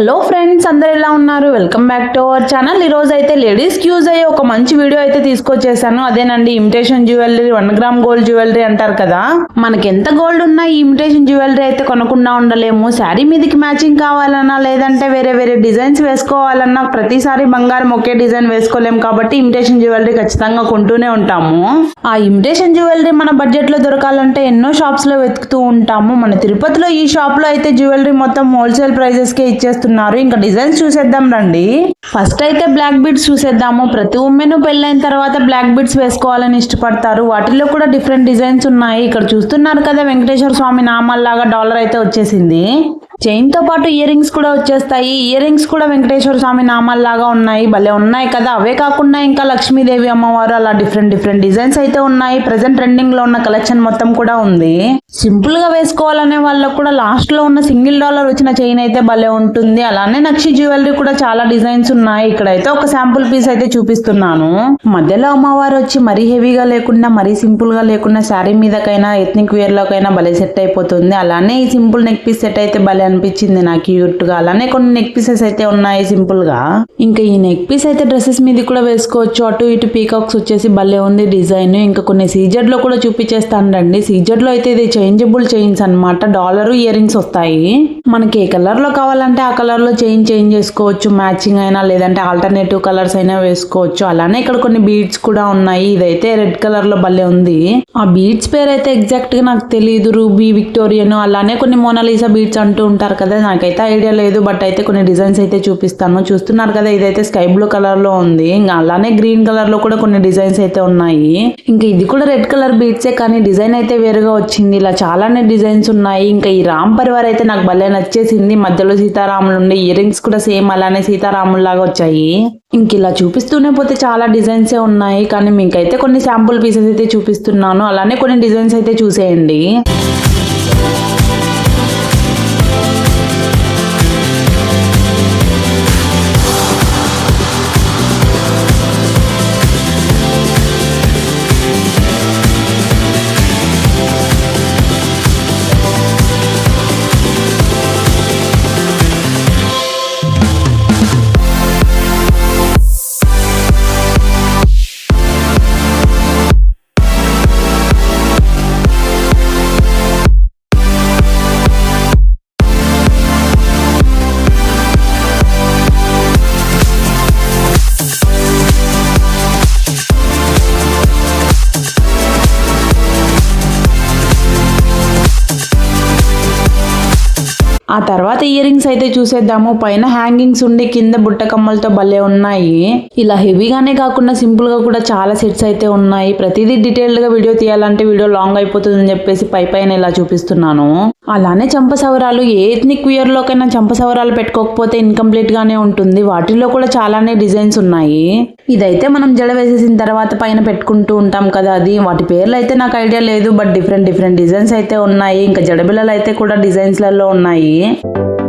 Hello friends అందరు ఎలా ఉన్నారు? Welcome back to our channel. ఈరోజు అయితే లేడీస్కి యూజ్ అయ్యే ఒక మంచి వీడియో అయితే తీసుకొచ్చేసాను. అదేనండి imitation jewellery one gram gold jewellery అంటారు కదా. మనకి ఎంత గోల్డ్ ఉన్నా ఈ ఇమిటేషన్ జ్యువెలరీ అయితే కొనకుండా ఉండలేము. శారీ మీదకి మ్యాచింగ్ కావాలన్నా లేదంటే వేరే వేరే డిజైన్స్ వేసుకోవాలన్నా ప్రతిసారి బంగారం ఒకే డిజైన్ వేసుకోలేము కాబట్టి ఇమిటేషన్ జ్యువెలరీ ఖచ్చితంగా కొంటూనే ఉంటాము. ఆ ఇమిటేషన్ జ్యువెలరీ మన బడ్జెట్లో దొరకాలంటే ఎన్నో షాప్స్లో వెతుకుతూ ఉంటాము. మన తిరుపతిలో ఈ షాప్లో అయితే జ్యువెలరీ మొత్తం హోల్సేల్ ప్రైజెస్ కే చేస్తున్నారు. ఇంకా డిజైన్స్ చూసేద్దాం రండి. ఫస్ట్ అయితే బ్లాక్ బీడ్స్ చూసేద్దాము. ప్రతి ఉమెన్ పెళ్ళైన తర్వాత బ్లాక్ బీడ్స్ వేసుకోవాలని ఇష్టపడతారు. వాటిలో కూడా డిఫరెంట్ డిజైన్స్ ఉన్నాయి. ఇక్కడ చూస్తున్నారు కదా వెంకటేశ్వర స్వామి నామాల్లాగా డాలర్ అయితే వచ్చేసింది. చైన్తో పాటు ఇయర్ రింగ్స్ కూడా వచ్చేస్తాయి. ఇయర్ రింగ్స్ కూడా వెంకటేశ్వర స్వామి నామాల్లాగా ఉన్నాయి. భలే ఉన్నాయి కదా. అవే కాకుండా ఇంకా లక్ష్మీదేవి అమ్మవారు అలా డిఫరెంట్ డిఫరెంట్ డిజైన్స్ అయితే ఉన్నాయి. ప్రజెంట్ ట్రెండింగ్లో ఉన్న కలెక్షన్ మొత్తం కూడా ఉంది. సింపుల్గా వేసుకోవాలనే వాళ్ళకు కూడా లాస్ట్లో ఉన్న సింగిల్ డాలర్ వచ్చిన చైన్ అయితే భలే ఉంటుంది. అలానే నక్షి జ్యువెలరీ కూడా చాలా డిజైన్స్ ఉన్నాయి. ఇక్కడైతే ఒక శాంపుల్ పీస్ అయితే చూపిస్తున్నాను. మధ్యలో అమ్మవారు వచ్చి మరీ హెవీగా లేకుండా మరీ సింపుల్గా లేకుండా శారీ మీదకైనా ఎథ్నిక్ వేర్ లోకైనా భలే సెట్ అయిపోతుంది. అలానే ఈ సింపుల్ నెక్ పీస్ సెట్ అయితే భలే అనిపించింది నాకు క్యూట్గా అలానే కొన్ని నెక్ పీసెస్ అయితే ఉన్నాయి సింపుల్గా. ఇంకా ఈ నెక్ పీస్ అయితే డ్రెస్సెస్ మీద కూడా వేసుకోవచ్చు. అటు ఇటు పీకాక్స్ వచ్చేసి భలే ఉంది డిజైన్. ఇంకా కొన్ని సీజెడ్లో కూడా చూపించేస్తాను రండి సీజెడ్లో అయితే ఇది చేంజబుల్ చైన్స్ అనమాట డాలర్ ఇయర్ రింగ్స్ వస్తాయి. మనకి ఏ కలర్లో కావాలంటే ఆ కలర్లో చేంజ్ చేసుకోవచ్చు. మ్యాచింగ్ అయినా లేదంటే ఆల్టర్నేటివ్ కలర్స్ అయినా వేసుకోవచ్చు. అలానే ఇక్కడ కొన్ని బీడ్స్ కూడా ఉన్నాయి. ఇదైతే రెడ్ కలర్లో భలే ఉంది. ఆ బీడ్స్ పేరు అయితే ఎగ్జాక్ట్గా నాకు తెలియదు రూబీ విక్టోరియన్ అలానే కొన్ని మోనాలిసా బీడ్స్ అంటూ ఉంటారు కదా. నాకైతే ఐడియా లేదు. బట్ అయితే కొన్ని డిజైన్స్ అయితే చూపిస్తాను. చూస్తున్నారు కదా ఇదైతే స్కై బ్లూ కలర్లో ఉంది. ఇంకా అలానే గ్రీన్ కలర్లో కూడా కొన్ని డిజైన్స్ అయితే ఉన్నాయి. ఇంకా ఇది కూడా రెడ్ కలర్ బీడ్సే కానీ డిజైన్ అయితే వేరుగా వచ్చింది. ఇలా చాలానే డిజైన్స్ ఉన్నాయి. ఇంకా ఈ రామ్ పరివార్ అయితే నాకు భలే నచ్చేసింది మధ్యలో సీతారాములు ఉండి ఇయర్ రింగ్స్ కూడా సేమ్ అలానే సీతారాములు లాగా వచ్చాయి. ఇంక ఇలా చూపిస్తూనే పోతే చాలా డిజైన్సే ఉన్నాయి. కానీ మీకైతే కొన్ని శాంపుల్ పీసెస్ అయితే చూపిస్తున్నాను. అలానే కొన్ని డిజైన్స్ అయితే చూసేయండి. తర్వాత ఇయర్ రింగ్స్ అయితే చూసేద్దాము. పైన హ్యాంగింగ్స్ ఉండి కింద బుట్ట కమ్మలతో భలే ఉన్నాయి. ఇలా హెవీగానే కాకుండా సింపుల్గా కూడా చాలా సెట్స్ అయితే ఉన్నాయి. ప్రతిదీ డీటెయిల్డ్గా వీడియో తీయాలంటే వీడియో లాంగ్ అయిపోతుందని చెప్పేసి పై పైన ఇలా చూపిస్తున్నాను. అలానే చంపసవరాలు ఏ ఎథ్నిక్ వియర్ లోకైనా చంపసవరాలు పెట్టుకోకపోతే ఇన్కంప్లీట్ గానే ఉంటుంది. వాటిల్లో కూడా చాలానే డిజైన్స్ ఉన్నాయి. ఇదైతే మనం జడ వేసేసిన తర్వాత పైన పెట్టుకుంటూ ఉంటాం కదా అది. వాటి పేర్లు అయితే నాకు ఐడియా లేదు బట్ డిఫరెంట్ డిఫరెంట్ డిజైన్స్ అయితే ఉన్నాయి. ఇంకా జడబిళ్ళలు అయితే కూడా డిజైన్స్లలో ఉన్నాయి. ఉన్నాయి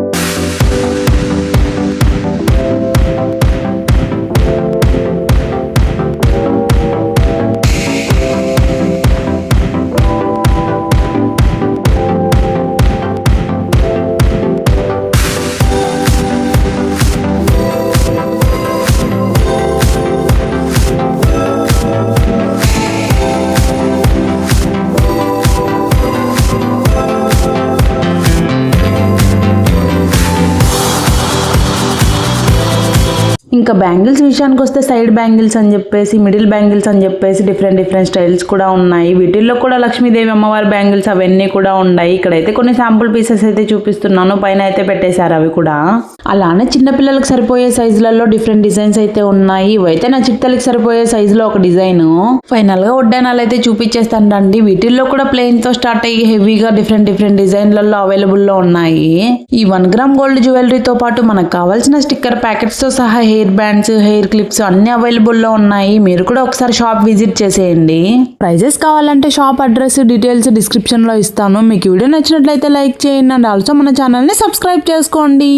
ఇంకా బ్యాంగిల్స్ విషయానికి వస్తే సైడ్ బ్యాంగిల్స్ అని చెప్పేసి మిడిల్ బ్యాంగిల్స్ అని చెప్పేసి డిఫరెంట్ డిఫరెంట్ స్టైల్స్ కూడా ఉన్నాయి. వీటిల్లో కూడా లక్ష్మీదేవి అమ్మవారి బ్యాంగిల్స్ అవన్నీ కూడా ఉన్నాయి. ఇక్కడైతే కొన్ని శాంపుల్ పీసెస్ అయితే చూపిస్తున్నాను. పైన అయితే పెట్టేశారు అవి కూడా. అలానే చిన్నపిల్లలకు సరిపోయే సైజులలో డిఫరెంట్ డిజైన్స్ అయితే ఉన్నాయి. ఇవైతే నా చిట్టలకి సరిపోయే సైజులో ఒక డిజైన్. ఫైనల్గా వడ్డానాలు అయితే చూపించేస్తాను రండి. వీటిల్లో కూడా ప్లెయిన్తో స్టార్ట్ అయ్యి హెవీగా డిఫరెంట్ డిఫరెంట్ డిజైన్లలో అవైలబుల్లో ఉన్నాయి. ఈ వన్ గ్రామ్ గోల్డ్ జ్యువెలరీతో పాటు మనకు కావాల్సిన స్టిక్కర్ ప్యాకెట్స్తో సహా హెయిర్ బ్యాండ్స్ హెయిర్ క్లిప్స్ అన్ని అవైలబుల్లో ఉన్నాయి. మీరు కూడా ఒకసారి షాప్ విజిట్ చేసేయండి. ప్రైజెస్ కావాలంటే షాప్ అడ్రస్ డీటెయిల్స్ డిస్క్రిప్షన్లో ఇస్తాను. మీకు వీడియో నచ్చినట్లయితే లైక్ చేయండి. అండ్ ఆల్సో మన ఛానల్ని సబ్స్క్రైబ్ చేసుకోండి.